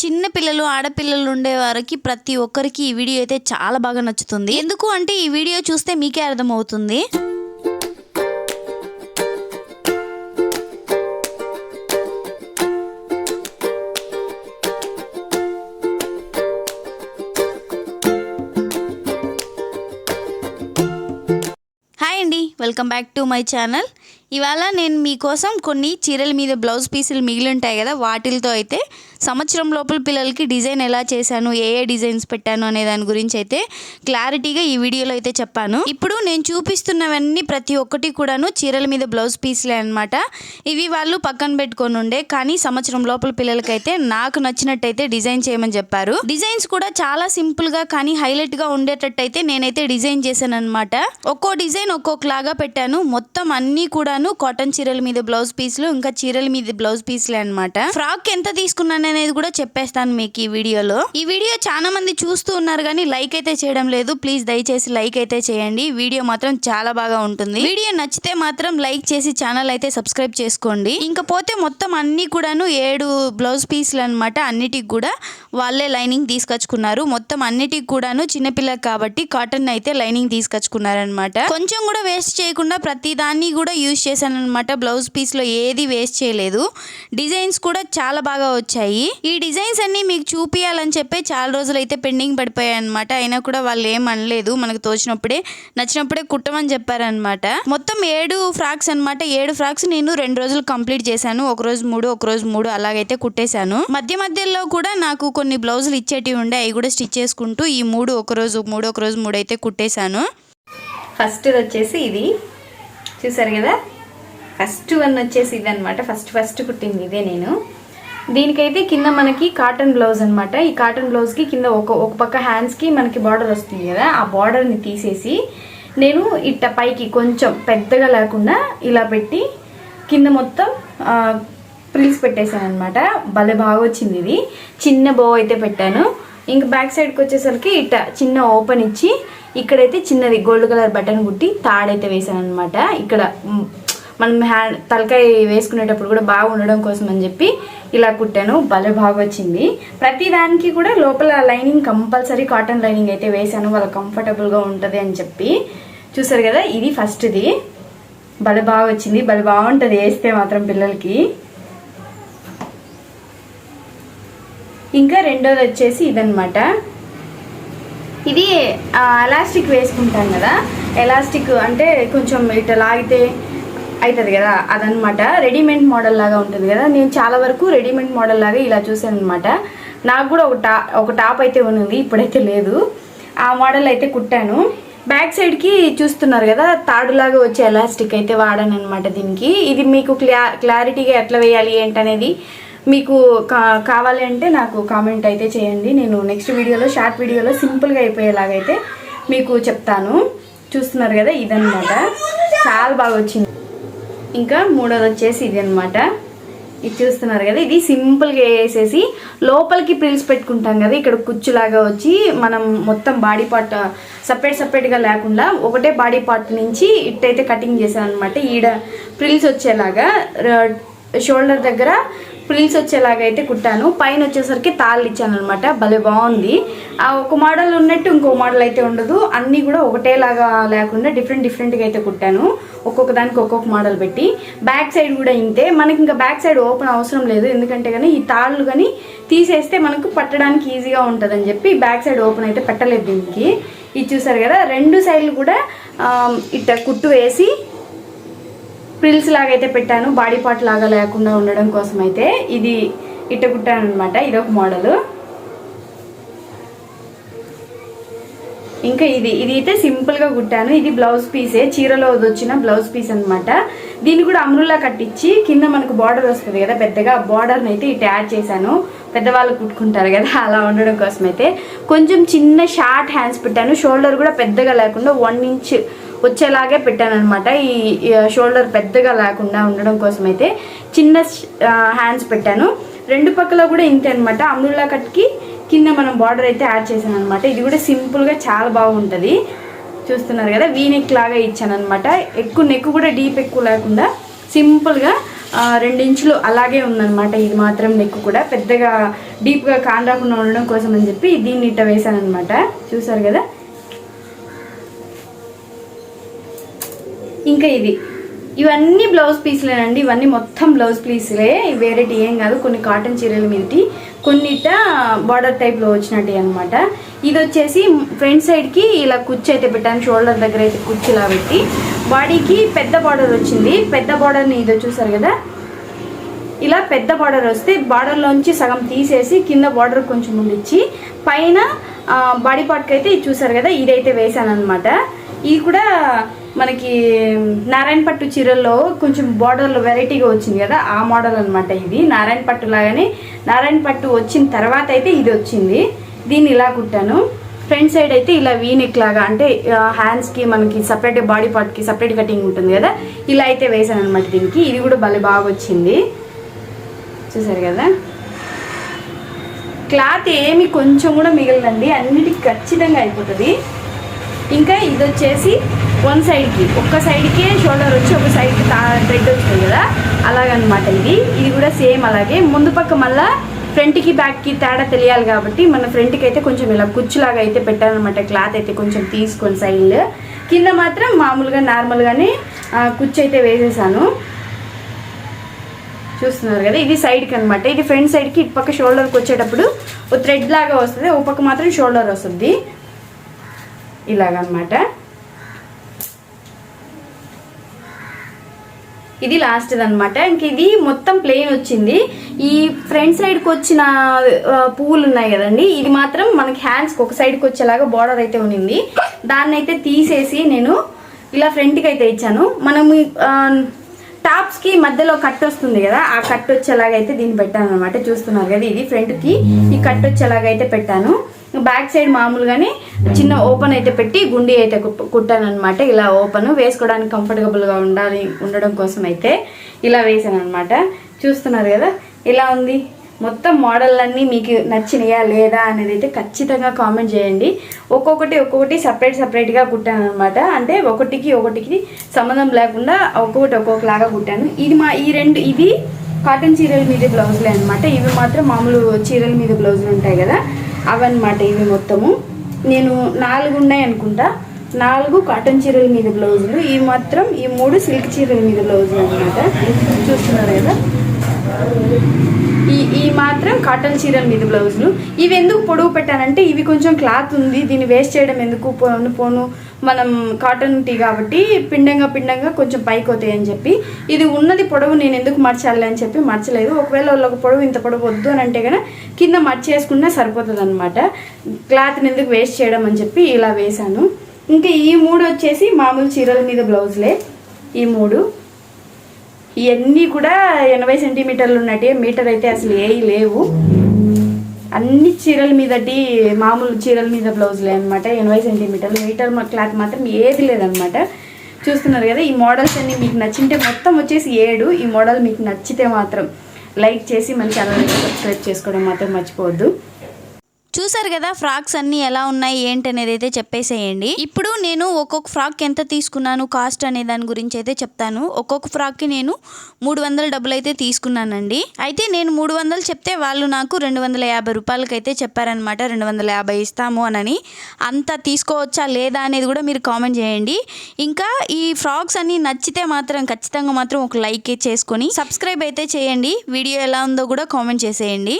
చిన్న పిల్లలు ఆడపిల్లలు ఉండే వారికి ప్రతి ఒక్కరికి ఈ వీడియో అయితే చాలా బాగా నచ్చుతుంది. ఎందుకు అంటే ఈ వీడియో చూస్తే మీకే అర్థమవుతుంది. హాయ్ అండి welcome back to my channel ఇవాళ నేను మీకోసం కొన్ని చీరల మీద బ్లౌజ్ పీసులు మిగిలి ఉంటాయి కదా వాటిలతో అయితే సంవత్సరం లోపల పిల్లలకి డిజైన్ ఎలా చేశాను ఏ ఏ డిజైన్స్ పెట్టాను అనే దాని గురించి అయితే క్లారిటీగా ఈ వీడియోలో అయితే చెప్పాను. ఇప్పుడు నేను చూపిస్తున్నవన్నీ ప్రతి ఒక్కటి కూడాను చీరల మీద బ్లౌజ్ పీసులే అనమాట ఇవి వాళ్ళు పక్కన పెట్టుకొని ఉండే కానీ సంవత్సరం లోపల పిల్లలకైతే నాకు నచ్చినట్టయితే డిజైన్ చేయమని చెప్పారు. డిజైన్స్ కూడా చాలా సింపుల్గా కానీ హైలైట్గా ఉండేటట్టయితే నేనైతే డిజైన్ చేశాను అనమాట ఒక్కో డిజైన్ ఒక్కొక్కలాగా పెట్టాను. మొత్తం అన్నీ కూడా కూడాను కాటన్ చీరల మీద బ్లౌజ్ పీసులు ఇంకా చీరల మీద బ్లౌజ్ పీసులే అనమాట ఫ్రాక్ ఎంత తీసుకున్నాను అనేది కూడా చెప్పేస్తాను మీకు ఈ వీడియోలో. ఈ వీడియో చాలా మంది చూస్తూ ఉన్నారు కానీ లైక్ అయితే చేయడం లేదు. ప్లీజ్ దయచేసి లైక్ అయితే చేయండి. వీడియో మాత్రం చాలా బాగా ఉంటుంది. వీడియో నచ్చితే మాత్రం లైక్ చేసి ఛానల్ అయితే సబ్స్క్రైబ్ చేసుకోండి. ఇంకా పోతే మొత్తం అన్ని కూడాను ఏడు బ్లౌజ్ పీసులు అనమాట అన్నిటికి కూడా వాళ్ళే లైనింగ్ తీసుకొచ్చుకున్నారు. మొత్తం అన్నిటికి కూడాను చిన్నపిల్లకి కాబట్టి కాటన్ అయితే లైనింగ్ తీసుకొచ్చుకున్నారనమాట కొంచెం కూడా వేస్ట్ చేయకుండా ప్రతి దాన్ని కూడా యూజ్ చేశానమాట అనమాట బ్లౌజ్ పీస్లో ఏది వేస్ట్ చేయలేదు. డిజైన్స్ కూడా చాలా బాగా వచ్చాయి. ఈ డిజైన్స్ అన్నీ మీకు చూపించాలని చెప్పి చాలా రోజులు అయితే పెండింగ్ పడిపోయాయి అనమాట అయినా కూడా వాళ్ళు ఏం అనలేదు. మనకు తోచినప్పుడే నచ్చినప్పుడే కుట్టమని చెప్పారనమాట మొత్తం ఏడు ఫ్రాక్స్ అన్నమాట. ఏడు ఫ్రాక్స్ నేను రెండు రోజులు కంప్లీట్ చేశాను. ఒక రోజు మూడు ఒక రోజు మూడు అలాగైతే కుట్టేశాను. మధ్య మధ్యలో కూడా నాకు కొన్ని బ్లౌజులు ఇచ్చేటివి ఉండే అవి కూడా స్టిచ్ చేసుకుంటూ ఈ మూడు ఒక రోజు మూడు ఒక రోజు మూడు అయితే కుట్టేశాను. ఫస్ట్ వచ్చేసి ఇది. చూసారు కదా? ఫస్ట్ వన్ వచ్చేసి ఇది ఫస్ట్ ఫస్ట్ కుట్టింది ఇదే నేను. దీనికైతే కింద మనకి కాటన్ బ్లౌజ్ అనమాట ఈ కాటన్ బ్లౌజ్కి కింద ఒక ఒక పక్క హ్యాండ్స్కి మనకి బార్డర్ వస్తుంది కదా ఆ బార్డర్ని తీసేసి నేను ఇట్ట పైకి కొంచెం పెద్దగా లేకుండా ఇలా పెట్టి కింద మొత్తం ప్రిల్స్ పెట్టేశాను అనమాట భలే బాగా వచ్చింది ఇది. చిన్న బో అయితే పెట్టాను. ఇంక బ్యాక్ సైడ్కి వచ్చేసరికి ఇట్ట చిన్న ఓపెన్ ఇచ్చి ఇక్కడైతే చిన్నది గోల్డ్ కలర్ బటన్ కుట్టి తాడైతే వేసాను అనమాట ఇక్కడ మనం హ్యాండ్ తలకాయ వేసుకునేటప్పుడు కూడా బాగా ఉండడం కోసం అని చెప్పి ఇలా కుట్టాను. భలే బాగా వచ్చింది. ప్రతి దానికి కూడా లోపల లైనింగ్ కంపల్సరీ కాటన్ లైనింగ్ అయితే వేసాను వాళ్ళ కంఫర్టబుల్గా ఉంటుంది అని చెప్పి. చూసారు కదా ఇది ఫస్ట్ది. భలే బాగా వచ్చింది. భలే బాగుంటుంది వేస్తే మాత్రం పిల్లలకి. ఇంకా రెండోది వచ్చేసి ఇదనమాట ఇది ఎలాస్టిక్ వేసుకుంటాం కదా. ఎలాస్టిక్ అంటే కొంచెం ఇట్లా లాగితే అవుతుంది కదా అదనమాట రెడీమేడ్ మోడల్ లాగా ఉంటుంది కదా. నేను చాలా వరకు రెడీమేడ్ మోడల్ లాగా ఇలా చూసాను అనమాట నాకు కూడా ఒక టా ఒక టాప్ అయితే ఉంది ఇప్పుడైతే లేదు. ఆ మోడల్ అయితే కుట్టాను. బ్యాక్ సైడ్కి చూస్తున్నారు కదా తాడులాగా వచ్చే ఎలాస్టిక్ అయితే వాడాను అనమాట దీనికి. ఇది మీకు క్లా క్లారిటీగా ఎట్లా వేయాలి ఏంటనేది మీకు కా కావాలి అంటే నాకు కామెంట్ అయితే చేయండి. నేను నెక్స్ట్ వీడియోలో షార్ట్ వీడియోలో సింపుల్గా అయిపోయేలాగైతే మీకు చెప్తాను. చూస్తున్నారు కదా ఇదన్నమాట. చాలా బాగా వచ్చింది. ఇంకా మూడోది వచ్చేసి ఇది అనమాట ఇది చూస్తున్నారు కదా ఇది సింపుల్గా వేసేసి లోపలికి ప్రిల్స్ పెట్టుకుంటాం కదా ఇక్కడ కుచ్చులాగా వచ్చి మనం మొత్తం బాడీ పార్ట్ సపరేట్ సపరేట్గా లేకుండా ఒకటే బాడీ పార్ట్ నుంచి ఇట్టయితే కటింగ్ చేశాను అనమాట ఈడ ప్రిల్స్ వచ్చేలాగా షోల్డర్ దగ్గర ప్రిల్స్ వచ్చేలాగా అయితే కుట్టాను. పైన వచ్చేసరికి తాళ్ళు ఇచ్చాను అనమాట భలే బాగుంది. ఆ ఒక మోడల్ ఉన్నట్టు ఇంకో మోడల్ అయితే ఉండదు. అన్నీ కూడా ఒకటేలాగా లేకుండా డిఫరెంట్ డిఫరెంట్గా అయితే కుట్టాను. ఒక్కొక్క దానికి ఒక్కొక్క మోడల్ పెట్టి. బ్యాక్ సైడ్ కూడా ఇంతే. మనకి ఇంకా బ్యాక్ సైడ్ ఓపెన్ అవసరం లేదు. ఎందుకంటే కానీ ఈ తాళ్ళు కానీ తీసేస్తే మనకు పట్టడానికి ఈజీగా ఉంటుందని చెప్పి బ్యాక్ సైడ్ ఓపెన్ అయితే పెట్టలేదు దీనికి. ఇది చూసారు కదా? రెండు సైడ్లు కూడా ఇట్ట కుట్టు వేసి ప్రిల్స్ లాగా అయితే పెట్టాను బాడీ పార్ట్ లాగా లేకుండా ఉండడం కోసం అయితే ఇది ఇట్ట కుట్టాను అనమాట ఇదొక మోడల్. ఇంకా ఇది ఇది అయితే సింపుల్గా కుట్టాను ఇది బ్లౌజ్ పీసే చీరలో వచ్చిన బ్లౌజ్ పీస్ అనమాట దీన్ని కూడా అమరులా కట్టించి కింద మనకు బార్డర్ వస్తుంది కదా పెద్దగా బార్డర్ని అయితే ఇటు యాడ్ చేశాను. పెద్దవాళ్ళు కుట్టుకుంటారు కదా అలా ఉండడం కోసం అయితే కొంచెం చిన్న షార్ట్ హ్యాండ్స్ పెట్టాను షోల్డర్ కూడా పెద్దగా లేకుండా వన్ ఇంచ్ వచ్చేలాగే పెట్టాను అనమాట ఈ షోల్డర్ పెద్దగా లేకుండా ఉండడం కోసం అయితే చిన్న హ్యాండ్స్ పెట్టాను. రెండు పక్కల కూడా ఇంతే అనమాట అమ్రుల్లా కట్కి కింద మనం బార్డర్ అయితే యాడ్ చేశాను అనమాట ఇది కూడా సింపుల్గా చాలా బాగుంటుంది. చూస్తున్నారు కదా వీ నెక్ లాగా ఇచ్చాను అనమాట ఎక్కువ నెక్ కూడా డీప్ ఎక్కువ లేకుండా సింపుల్గా రెండు ఇంచులు అలాగే ఉందన్నమాట. ఇది మాత్రం నెక్ కూడా పెద్దగా డీప్గా కాన్ రాకుండా ఉండడం కోసం అని చెప్పి దీన్ని ఇట్ట వేశాను అనమాట చూసారు కదా? ఇంకా ఇది. ఇవన్నీ బ్లౌజ్ పీస్లేనండి ఇవన్నీ మొత్తం బ్లౌజ్ పీస్లే. వేరేటి ఏం కాదు కొన్ని కాటన్ చీరల మీదటి కొన్నిట బార్డర్ టైప్లో వచ్చినట్టు అనమాట ఇది వచ్చేసి ఫ్రంట్ సైడ్కి ఇలా కుర్చీ అయితే పెట్టాను షోల్డర్ దగ్గర అయితే కుర్చీలా పెట్టి. బాడీకి పెద్ద బార్డర్ వచ్చింది. పెద్ద బార్డర్ని ఇదో చూసారు కదా? ఇలా పెద్ద బార్డర్ వస్తే బార్డర్లోంచి సగం తీసేసి కింద బార్డర్ కొంచెం ఉండిచ్చి పైన బాడీ పార్ట్కి అయితే ఇది చూసారు కదా? ఇదైతే వేసాను అనమాట ఇది కూడా మనకి నారాయణ పట్టు చీరల్లో కొంచెం బార్డర్లో వెరైటీగా వచ్చింది కదా ఆ మోడల్ అనమాట ఇది. నారాయణ పట్టు లాగానే నారాయణ పట్టు వచ్చిన తర్వాత అయితే ఇది వచ్చింది. దీన్ని ఇలా కుట్టాను. ఫ్రంట్ సైడ్ అయితే ఇలా వీనెక్ లాగా అంటే హ్యాండ్స్కి మనకి సపరేట్ బాడీ పార్ట్కి సపరేట్ కటింగ్ ఉంటుంది కదా ఇలా అయితే వేసాను అనమాట దీనికి. ఇది కూడా భలే బాగా వచ్చింది. చూసారు కదా? క్లాత్ ఏమి కొంచెం కూడా మిగలదండి. అన్నిటికి ఖచ్చితంగా అయిపోతుంది. ఇంకా ఇది వచ్చేసి వన్ సైడ్కి ఒక్క సైడ్కే షోల్డర్ వచ్చి ఒక సైడ్కి థ్రెడ్ వచ్చింది కదా? అలాగనమాట ఇది. ఇది కూడా సేమ్ అలాగే. ముందు పక్క మళ్ళా ఫ్రంట్కి బ్యాక్కి తేడా తెలియాలి కాబట్టి మన ఫ్రంట్కి అయితే కొంచెం ఇలా కుచ్చులాగా అయితే పెట్టాలన్నమాట క్లాత్ అయితే కొంచెం తీసుకొని సైడ్. కింద మాత్రం మామూలుగా నార్మల్గానే ఆ, కుచ్చు అయితే వేసేసాను. చూస్తున్నారు కదా? ఇది సైడ్కి అనమాట ఇది ఫ్రంట్ సైడ్కి ఇటు పక్క షోల్డర్కి వచ్చేటప్పుడు ఓ థ్రెడ్ లాగా వస్తుంది. ఒక పక్క మాత్రం షోల్డర్ వస్తుంది. ఇలాగనమాట. ఇది లాస్ట్ అనమాట ఇంక ఇది మొత్తం ప్లెయిన్ వచ్చింది. ఈ ఫ్రంట్ సైడ్కి వచ్చిన పువ్వులు ఉన్నాయి కదండి. ఇది మాత్రం మనకి హ్యాండ్స్కి ఒక సైడ్కి వచ్చేలాగా బార్డర్ అయితే ఉన్నింది. దాన్ని అయితే తీసేసి నేను ఇలా ఫ్రంట్కి అయితే ఇచ్చాను. మనం టాప్స్కి మధ్యలో కట్ వస్తుంది కదా ఆ కట్ వచ్చేలాగా అయితే దీన్ని పెట్టాను అనమాట చూస్తున్నారు కదా ఇది ఫ్రంట్కి ఈ కట్ వచ్చేలాగా అయితే పెట్టాను. బ్యాక్ సైడ్ మామూలుగానే చిన్న ఓపెన్ అయితే పెట్టి గుండి అయితే కుట్టాను అనమాట ఇలా ఓపెన్ వేసుకోవడానికి కంఫర్టబుల్గా గా ఉండాలి ఉండడం కోసం అయితే ఇలా వేసాను అనమాట చూస్తున్నారు కదా ఇలా ఉంది? మొత్తం మోడల్ అన్నీ మీకు నచ్చినాయా లేదా అనేది అయితే ఖచ్చితంగా కామెంట్ చేయండి. ఒక్కొక్కటి ఒక్కొక్కటి సపరేట్ సపరేట్గా కుట్టాను అనమాట అంటే ఒకటికి ఒకటికి సంబంధం లేకుండా ఒక్కొక్కటి ఒక్కొక్కలాగా కుట్టాను. ఇది మా ఈ రెండు ఇది కాటన్ చీరల మీద బ్లౌజులే అనమాట ఇవి మాత్రం మామూలు చీరల మీద బ్లౌజులు ఉంటాయి కదా అవన్నమాట ఇవి మొత్తము. నేను నాలుగు ఉన్నాయి అనుకుంటా. నాలుగు కాటన్ చీరల మీద బ్లౌజులు. ఇవి మాత్రం ఈ మూడు సిల్క్ చీరల మీద బ్లౌజులు అనమాట చూస్తున్నారు కదా? ఈ ఈ మాత్రం కాటన్ చీరల మీద బ్లౌజులు. ఇవి ఎందుకు పొడవు పెట్టానంటే ఇవి కొంచెం క్లాత్ ఉంది దీన్ని వేస్ట్ చేయడం ఎందుకు పోను పోను మనం కాటన్ టీ కాబట్టి పిండంగా పిండంగా కొంచెం పైకి అవుతాయి అని చెప్పి. ఇది ఉన్నది పొడవు నేను ఎందుకు మర్చాలి అని చెప్పి మర్చలేదు. ఒకవేళ వాళ్ళకి పొడవు ఇంత పొడవు వద్దు అని అంటే కనుక కింద మర్చేసుకున్నా సరిపోతుంది అనమాట క్లాత్ని ఎందుకు వేస్ట్ చేయడం అని చెప్పి ఇలా వేశాను. ఇంకా ఈ మూడు వచ్చేసి మామూలు చీరల మీద బ్లౌజులే. ఈ మూడు. ఇవన్నీ కూడా ఎనభై సెంటీమీటర్లు ఉన్నట్టే మీటర్ అయితే అసలు ఏ లేవు. అన్ని చీరల మీదటి మామూలు చీరల మీద బ్లౌజులే అనమాట ఎనభై సెంటీమీటర్లు మీటర్ క్లాత్ మాత్రం ఏది లేదనమాట చూస్తున్నారు కదా ఈ మోడల్స్ అన్ని మీకు నచ్చింటే మొత్తం వచ్చేసి ఏడు. ఈ మోడల్ మీకు నచ్చితే మాత్రం లైక్ చేసి మన ఛానల్ని సబ్స్క్రైబ్ చేసుకోవడం మాత్రం మర్చిపోవద్దు. చూసారు కదా ఫ్రాక్స్ అన్నీ ఎలా ఉన్నాయి ఏంటి అనేది అయితే చెప్పేసేయండి. ఇప్పుడు నేను ఒక్కొక్క ఫ్రాక్ ఎంత తీసుకున్నాను కాస్ట్ అనే దాని గురించి అయితే చెప్తాను. ఒక్కొక్క ఫ్రాక్కి నేను మూడు వందల డబ్బులు అయితే తీసుకున్నానండి. అయితే నేను మూడు వందలు చెప్తే వాళ్ళు నాకు రెండు వందల యాభై రూపాయలకి అయితే చెప్పారనమాట రెండు వందల యాభై ఇస్తాము అనని. అంత తీసుకోవచ్చా లేదా అనేది కూడా మీరు కామెంట్ చేయండి. ఇంకా ఈ ఫ్రాక్స్ అన్ని నచ్చితే మాత్రం ఖచ్చితంగా మాత్రం ఒక లైక్ చేసుకొని సబ్స్క్రైబ్ అయితే చేయండి. వీడియో ఎలా ఉందో కూడా కామెంట్ చేసేయండి.